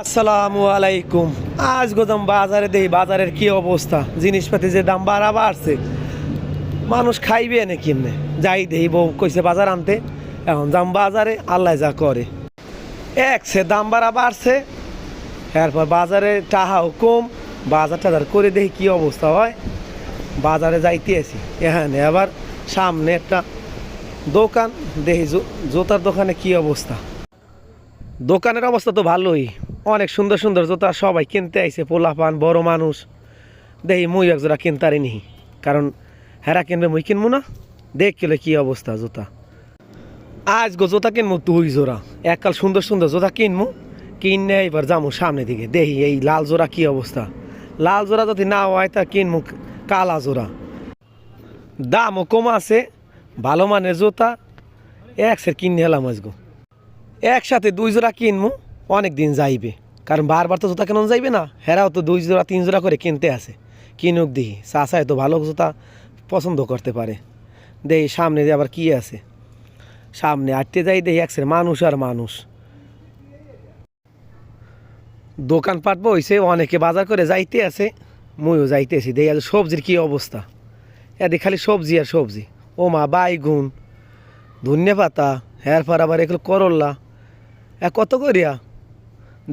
আসসালামু আলাইকুম। আজ গোদাম বাজারে দেই বাজারের কি অবস্থা? জিনিসপাতি যে দাম বাড়া বাড়ছে। মানুষ খাইবে না কিনে। যাই দেই বউ কইছে বাজার আনতে। এখন দাম বাজারে, আল্লাহ যা করে। এক সে দাম বাড়া বাড়ছে। এরপর বাজারে টাহাও কম। বাজার টাজার করে দেখি কি অবস্থা হয়। বাজারে যাইতে আছি এখানে আবার সামনে একটা দোকান। দেখি জুতার দোকানে কি অবস্থা। দোকানের অবস্থা তো ভালোই। অনেক সুন্দর সুন্দর জুতা সবাই কিনতে আইছে, পোলাপান, বড় মানুষ। দেখি মুই এক একজোড়া কিনতারি নিহি কারণ হেরা কিনবে, মুই কিনবো না। দেখ কেলে কি অবস্থা জুতা। আজ গো জোতা কিনবো, দুই জোড়া। এককাল সুন্দর সুন্দর জোতা কিনবো, কিনে এবার যাব সামনে দিকে। দেখি এই লাল জোড়া কি অবস্থা? লাল জোড়া যদি না হয়, তা কিনবো কালা জোড়া। দামও কম আছে, ভালো মানের জুতা। একসের কিনে এলাম আজগো একসাথে দুই জোড়া কিনবো। অনেক দিন যাইবে। কারণ বারবার তো জুতা কেন যাইবে না। হেরাও তো দুই জোড়া, তিন জোড়া করে কিনতে আসে কিনুক দিই চাষায় তো ভালো জুতা পছন্দ করতে পারে। দেই, সামনে আবার কি আছে? সামনে আটতে যাই দেখি একসের মানুষ আর মানুষ। দোকান পাট বইছে অনেকে বাজার করে যাইতে আছে। মুইও যাইতেছি দেখি আজ সবজির কি অবস্থা? এদিকে খালি সবজি আর সবজি। ও মা, বাইগুন, ধনিয়া পাতা হ্যার পর আবার এগুলো করল্লা এ কত করিয়া?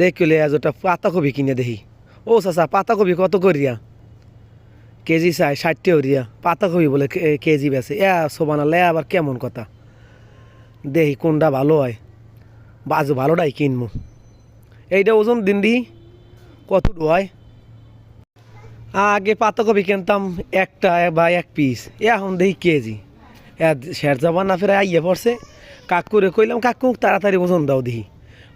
দেখিলে আজ ওটা পাতাকপি কিনে দেখি। ও চাচা, পাতাকপি কত করিয়া? কেজি চাই ষাটটি ওরিয়া পাতাকপি বলে কেজি বেছে এ সোবানালে আবার কেমন কথা? দেখি কোনটা ভালো হয়। বাজু ভালোটাই কিনবো এইটা ওজন দিন দিই কত হয়? আগে পাতাকপি কিনতাম একটা বা এক পিস, এখন দেখি কেজি। শের যাবার না ফেরে আইয়ে পড়ছে। কাকুরে কইলাম, কাকু, তাড়াতাড়ি ওজন দাও দেখি।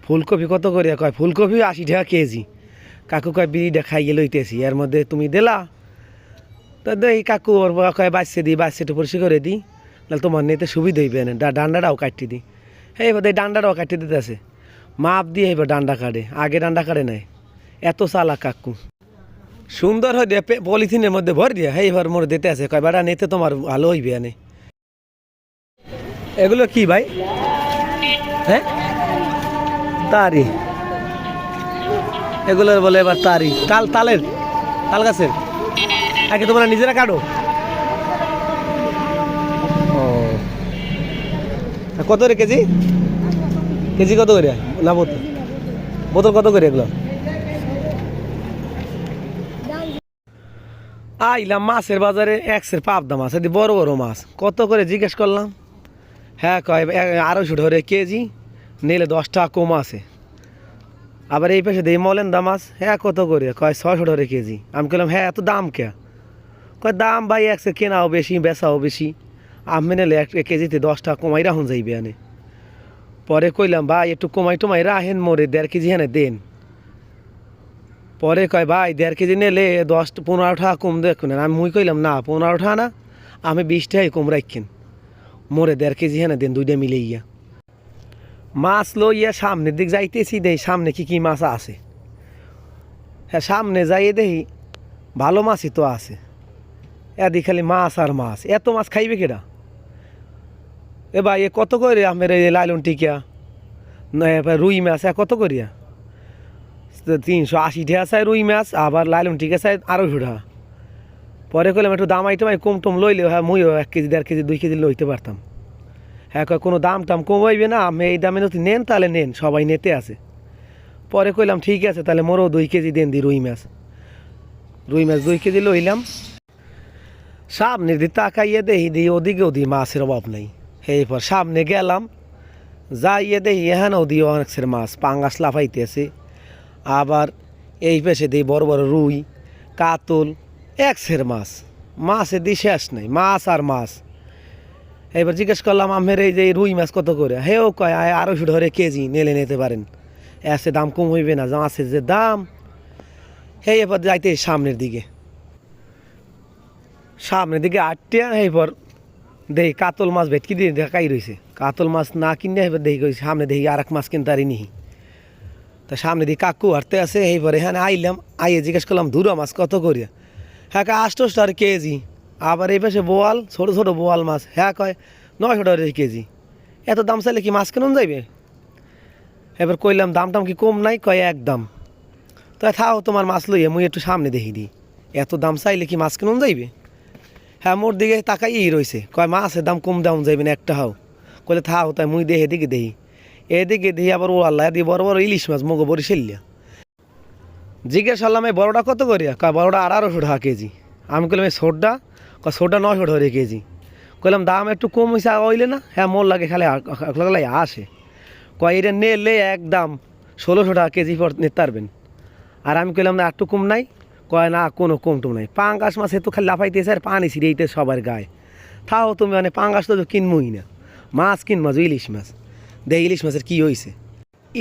ফুলকপি কত করে? কয়, ফুলকপি আশি টাকা কেজি। কাকু কয় বিড়িটা খাইয়ে লইতেছি এর মধ্যে তুমি দিলা। তো দেখি কাকু, ওর কয় বাচ্চা দিই বাচ্চাটা পরিষ্কার করে দিই নাহলে তোমার নিতে সুবিধা হইবে না। ডান্ডাটাও কাটি দিই হ্যাঁ এবার এই ডান্ডাটাও কাটি দিতেছে। মাপ দিয়ে এবার ডান্ডা কাটে, আগে ডান্ডা কাটে নাই। এত চালা কাকু। সুন্দর হয়ে দিয়ে পলিথিনের মধ্যে ভর দিয়ে হ্যাঁ এবার মোর দিতে আছে। কয় বেড়া নিতে তোমার ভালো হইবে এগুলো কি ভাই? হ্যাঁ? তারি। এগুলোর বলে এবার তারি। তাল, তালের, তাল গাছের। আগে তোমরা নিজেরা কাটো। ও। কত রে কেজি? কেজি কত করে? না, বোতল। বোতল কত করে এগুলো? আইলাম মাছের বাজারে একশের পাবদা মাছ, এদি বড় বড় মাছ। কত করে? জিজ্ঞেস করলাম। হ্যাঁ কয় আড়াইশো ধরে কেজি। নিলে দশ টাকা কম আছে। আবার এই পাশে দিই দাম মাছ হ্যাঁ কত করে? কয় ছশো ধরে কেজি। আমি বললাম হ্যাঁ এত দাম কে কয়, দাম ভাই একশো কেনাও বেশি, বেচাও বেশি। আমি নিলে এক এক কেজিতে দশ টাকা কমাই রাখুন যাইবে আনে। পরে কইলাম, ভাই, একটু কমাই টমাই রাহেন মোরে, দেড় কেজি হ্যাঁ দেন। পরে কয়, ভাই, দেড় কেজি নিলে দশ, পনেরো টাকা কম দেখুন। আমি মুই কইলাম, না, পনেরো টাকা না, আমি বিশ টাকাই কম রাখেন মোরে দেড় কেজি হ্যাঁ দেন, দুইটা মিলে ইয়া মাছ লইয়া সামনের দিক যাইতেছি দেখি সামনে কি কি মাছ আছে? হ্যাঁ সামনে যাইয়ে দেখি ভালো মাছই তো আছে। এদিক খালি মাছ আর মাছ। এত মাছ খাইবে কেডা? এ ভাই, এ কত করে আমের এই লাইলন টিকিয়া? রুই মাছ কত করিয়া? তিনশো আশি টাকা চাই রুই মাছ, আবার লাইলন টিকা চাই আড়াইশো টাকা পরে কইলাম একটু দাম আইটেম কম টম লইলে হ্যাঁ মুইও এক কেজি, দেড় কেজি, দুই কেজি লইতে পারতাম। হ্যাঁ কোনো দাম টাম কমাইবে না, আমি এই দামে যদি নেন, তাহলে নেন, সবাই নিতে আছে। পরে কইলাম, ঠিক আছে, তাহলে মোরও দুই কেজি দেন, দি রুই মাছ। রুই মাছ দুই কেজি লইলাম। সামনে দিয়ে তাকাইয়ে দেখি দিই ওদিকে ওদিকে মাছের অভাব নেই। এরপর সামনে গেলাম, যাইয়ে দেখি এখানে ওদিকে অনেক মাছ, পাঙ্গাস লাফাইতেছে। আবার এই পেশে দিই বড় বড় রুই, কাতল একশের মাছ। মাছের দিয়ে শেষ নেই, মাছ আর মাছ। এবার জিজ্ঞেস করলাম আমের এই যে রুই মাছ কত করে? হেও কয়, আয় আড়াইশো ধরে কেজি নেলে নিতে পারেন। এসে দাম কম হইবে না মাছের যে দাম। হে এবার যাইতে সামনের দিকে। সামনের দিকে আটটে এরপর দেখি কাতল মাছ ভেটকি দিয়ে দেখাই রয়েছে কাতল মাছ না কিনে এবার দেখি কই, সামনে দেখি আর এক মাছ কিনতে পারি নিহি তা সামনে দিকে কাকু হাঁটতে আছে এইবার এখানে আইলাম, আইয়ে জিজ্ঞেস করলাম, ধুরা মাছ কত করিয়া হ্যাঁ আটশো টাকা কেজি। আবার এই পাশে বোয়াল, ছোট ছোট বোয়াল মাছ। হ্যাঁ কয়, নয়শো টাকা কেজি। এত দাম চাইলে কি মাছ কেন যাইবে? এবার কইলাম, দাম টাম কি কম নাই? কয়, এক দাম। তো থাও, তোমার মাছ লইয়ে মুই একটু সামনে দেখি দিই। এত দাম চাইলে কি মাছ কেন যাইবে? হ্যাঁ মোর দিকে তাকাইই রয়েছে কয়, মাছের দাম কম দাম যাইবে না একটা হাও। কইলে থাও, তাই মুই দেখে দিকে দেখি। এদিকে দেখি আবার ও আল্লাহ দিয়ে বড় বড় ইলিশ মাছ মগো বড়ি সেলিয়া জিজ্ঞেস করলাম, এই বড়োটা কত করিয়া? কয়, বড়োটা আড়াইশো টাকা কেজি। আমি কইলাম, এই সোডটা সোডটা নশো টাকা কেজি। কইলাম দাম একটু কম হয়েছে ওইলে না? হ্যাঁ মোর লাগে খালি লাগে আসে। কয়, এটা নেলে একদম ষোলোশো টাকা কেজি পর নিতে পারবেন আর আমি কইলাম না, একটু কম নাই। কয়, না, কোনো কম টুম নাই। পাঙ্গাস মাছ তো খালি লাফাইতেছে আর পানি ছিঁড়েইতে সবার গায়ে। থাও তুমি মানে পাঙ্গাস তো কিনবই না। মাছ কিনবো ইলিশ মাছ। দে, ইলিশ মাছের কি হয়েছে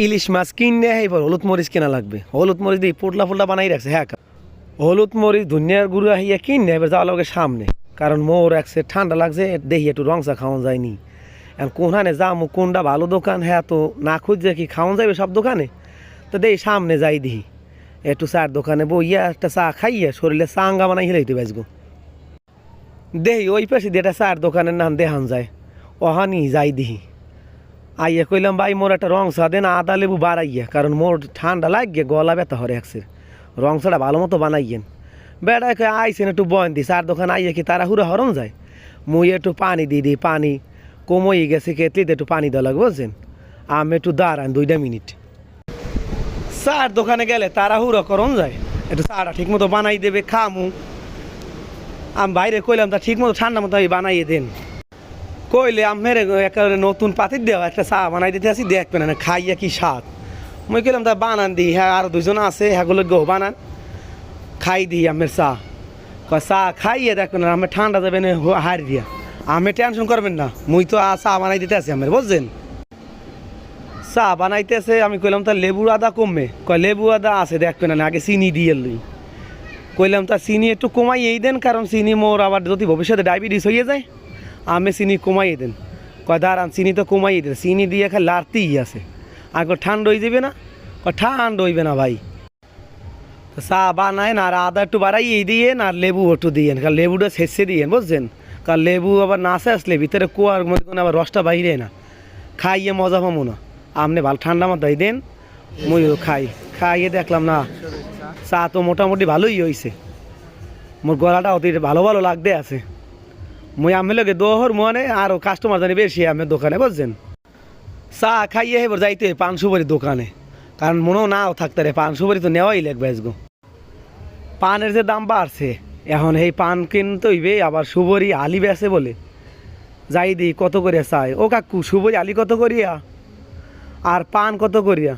ইলিশ মাছ কিনে এইবার হলুদ মরিচ কেনা লাগবে। হলুদ মরিচ দিয়ে পোটলা পোটলা বানাই রাখছে হ্যাঁ হলুদ মরিচ ধনিয়ার গুঁড়ো আহিয়া কিনে এবার যাওয়া লাগে সামনে? কারণ মোর একসে ঠান্ডা লাগছে দেখি একটু রংসা খাওয়া যায়নি। এখন কোনখানে যামু কোনটা ভালো দোকান? হ্যাঁ তো না খুঁজছে কি খাওয়া যাবে সব দোকানে? তো দেই সামনে যাই দিহি। একটু চার দোকানে বইয়া একটা চা খাইয়া শরীরে চাঙ্গা বানাই হিলাইতে বাজগো দেহি, ওই পাশে দিয়ে একটা চার দোকানের নাম দেহান যায়। অহানি যাই দিহি। আইয়া কইলাম, ভাই, মোর একটা রং চা দেন আদা লেবু বাড়াইয়া, কারণ মোর ঠান্ডা লাগিয়ে গলা ব্যথা হরে একসের রং চাটা ভালো মতো বানাইয়েন। বেড়ায় কয়ে আইসেন একটু বয়ন দিস আর দোকান আইয়া কি তারা হুড়া হরম যায়? মুই একটু পানি দিয়ে দিই পানি কমই গেছে কেতলিতে একটু পানি দেওয়া লাগবে, বুঝছেন? আমি একটু দাঁড়ান দুইটা মিনিট। চার দোকানে গেলে তারা হুড়া করন যায়। একটু চাটা ঠিক মতো বানাই দেবে, খামু। আমি বাইরে কইলাম তা ঠিক মতো ঠান্ডা মতো বানাইয়ে দেন। কইলে আমের একেবারে নতুন পাতির দেওয়া একটা চা বানাই দিতে আসি, দেখবেন খাইয়া কি স্বাদ। মুই কইলাম তা বানান দি হ্যাঁ আর দুজন আছে হ্যাঁগুলো গো বানান। খাই দিই আমের চা। চা খাইয়ে দেখবেন আমি ঠান্ডা যাবে না হারি দিয়া। আমি টেনশন করবেন না, মুই তো চা বানাই দিতে আছি আমের, বুঝছেন? চা বানাইতেছে আমি কইলাম, তা লেবু আদা কমবে। কয় লেবু আদা আছে দেখবেন না আগে চিনি দিয়ে লই। কইলাম, তা চিনি একটু কমাইয়েই দেন, কারণ চিনি মোর আবার যদি ভবিষ্যতে ডায়াবেটিস হয়ে যায়, আমি চিনি কমাইয়ে দেন। কয়, দাঁড়ান, চিনি তো কমাইয়ে দেন, চিনি দিয়ে খালি লাড়তেই আছে। আর কয় ঠান্ডা হয়ে যাবে না? ঠান্ডা হইবে না ভাই। চা বানায় না আর আদা একটু বাড়াইয়ে দিয়ে না আর লেবু একটু দিয়েন। কারণ লেবুটা শেষে দিয়েন, বুঝছেন? কারণ লেবু আবার নাচে আসলে ভিতরে কুয়ার মধ্যে কোনো আবার রসটা বাইরে না। খাইয়ে মজা পাবো না। আপনি ভালো ঠান্ডা মাথায় দেন ময়ও খাই। খাইয়ে দেখলাম না, চা তো মোটামুটি ভালোই হয়েছে মোর গলাটা অতি ভালো ভালো লাগতে আছে। মুই আমি লগে দোহর মনে আরও কাস্টমার জানি বেশি আমি দোকানে, বুঝছেন? চা খাইয়ে এবার যাইতে পান সুপারি দোকানে। কারণ মনেও নাও থাকতে রে পান সুপারি তো নেওয়াই লাগবে আজগো পানের যে দাম বাড়ছে এখন এই পান কিনতে হইবে, আবার সুবরি আলি বেছে বলে। যাই দি কত করিয়া চাই? ও কাকু সুবরি আলি কত করিয়া? আর পান কত করিয়া?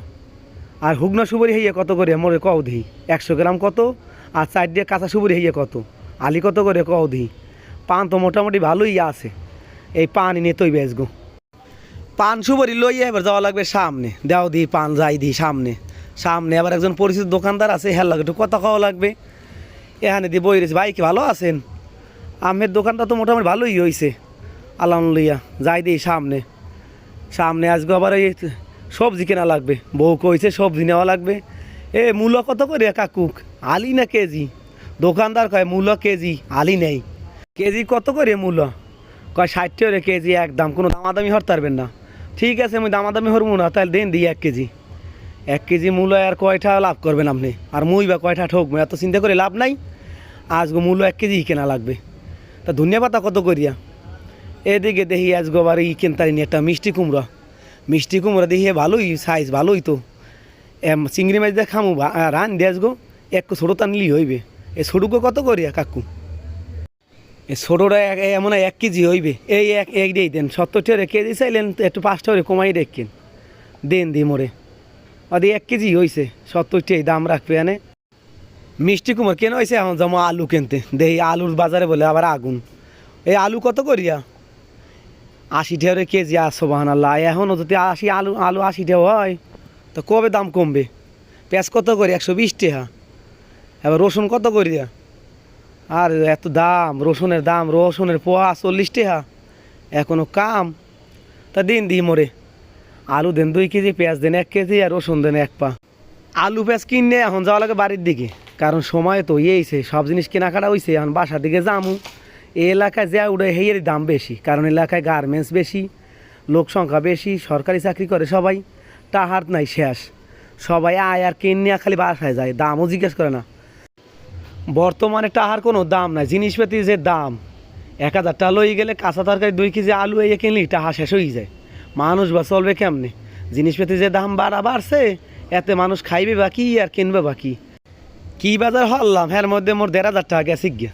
আর হুগনা সুবরি হইয়া কত করিয়া? মোরে কও দিই, একশো গ্রাম কত? আর চার দিয়ে কাঁচা সুবরি হইয়া কত? আলি কত করে কও দিই? পান তো মোটামুটি ভালোই আছে। এই পান নিয়ে তৈ বেচগো। পান সুবরি লইয়া এবার যাওয়া লাগবে সামনে। দেও দি পান, যাই দি সামনে। সামনে আবার একজন পরিচিত দোকানদার আছে হ্যাঁ লাগে একটু কথা খাওয়া লাগবে। এখানে দিয়ে বই রয়েছে, ভাই কি ভালো আছেন? আমের দোকানটা তো মোটামুটি ভালোই হয়েছে আলহামদুলিল্লাহ, যাই দিই সামনে। সামনে আজকে আবার ওই সবজি কেনা লাগবে। বউ কইছে সবজি নেওয়া লাগবে। এ মূল্য কত করে কাকুক আলি না কেজি? দোকানদার কয় মূল্য কেজি, আলি নেই। কেজি কত করে মূল্য কয়, ষাট টাকা কেজি, একদম। কোনো দামাদামি হরতে পারবেন না। ঠিক আছে আমি দামাদামি হরবো না, তাহলে দেন দিই এক কেজি। এক কেজি মূল্য আর কয়টা লাভ করবেন আপনি? আর মুই বা কয়টা ঠকবো? এত চিন্তা করে লাভ নাই। আজগো মূল্য এক কেজি কেনা লাগবে। তা ধনিয়া পাতা কত করিয়া? এদিকে দেখি আজগো আবার ই কেনতারিনি একটা মিষ্টি কুমড়া। মিষ্টি কুমড়া দেখি ভালোই সাইজ ভালোই তো। চিংড়ি মাছ দিয়ে খামু রান দিয়ে আজগো এক ছোটো টানলি হইবে। এ ছোটুকো কত করিয়া, কাকু? ছোটোটা এক এ এক কেজি হইবে। এই এক এক দিয়ে দেন। সত্তর টাকা কেজি চাইলেন, একটু পাঁচ টাকা কমাই রেখেন। দেন দি মোরে। ওদি এক কেজি হয়েছে টাই দাম রাখবে এনে। মিষ্টি কুমার কেন হয়েছে এখন যেমন আলু কিনতে। দেই আলুর বাজারে বলে আবার আগুন। এই আলু কত করিয়া? আশি টাকা কেজি আসো বাহান আল্লাহ এখনও যদি আশি আলু আলু আশি হয়, তো কবে দাম কমবে? পেঁয়াজ কত করে? একশো বিশ টাকা। এবার রসুন কত করিয়া? আর এত দাম, রসুনের দাম, রসুনের পোয়া চল্লিশ টাকা। এখনও কাম। তা দিন দিই মোরে। আলু দেন দুই কেজি, পেঁয়াজ দেন এক কেজি আর রসুন দেন এক পা। আলু পেঁয়াজ কিনে এখন যাওয়া লাগে বাড়ির দিকে। কারণ সময় তো ইয়েছে সব জিনিস কেনাকাটা হয়েছে এখন বাসার দিকে যামু। এই এলাকায় যা উড়ে হেয়ের দাম বেশি, কারণ এলাকায় গার্মেন্টস বেশি, লোক সংখ্যা বেশি, সরকারি চাকরি করে সবাই। টাহার নাই শেষ। সবাই আয় আর কিন খালি বাসায় যায়, দামও জিজ্ঞেস করে না। বর্তমানে টাহার কোনো দাম নাই, জিনিসপাতির যে দাম, এক হাজার টাকা লই গেলে কাঁচা তরকারি দুই কেজি আলু এই কিনলি টাহা শেষ হয়ে যায়। মানুষ বা চলবে কেমনে? জিনিসপাতির যে দাম বাড়া বাড়ছে, এতে মানুষ খাইবে বা কি আর কিনবে বা কি? কি বাজার হল্লাম এর মধ্যে মোর দেড় হাজার টাকা গেছে গিয়া।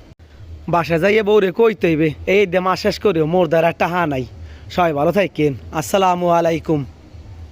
বাসা যাইয়ে বউরে কইতে হইবে, এই দে মাস শেষ করিও, মোর দ্বারা টাহা নাই। সবাই ভালো থাকেন। আসসালামু আলাইকুম।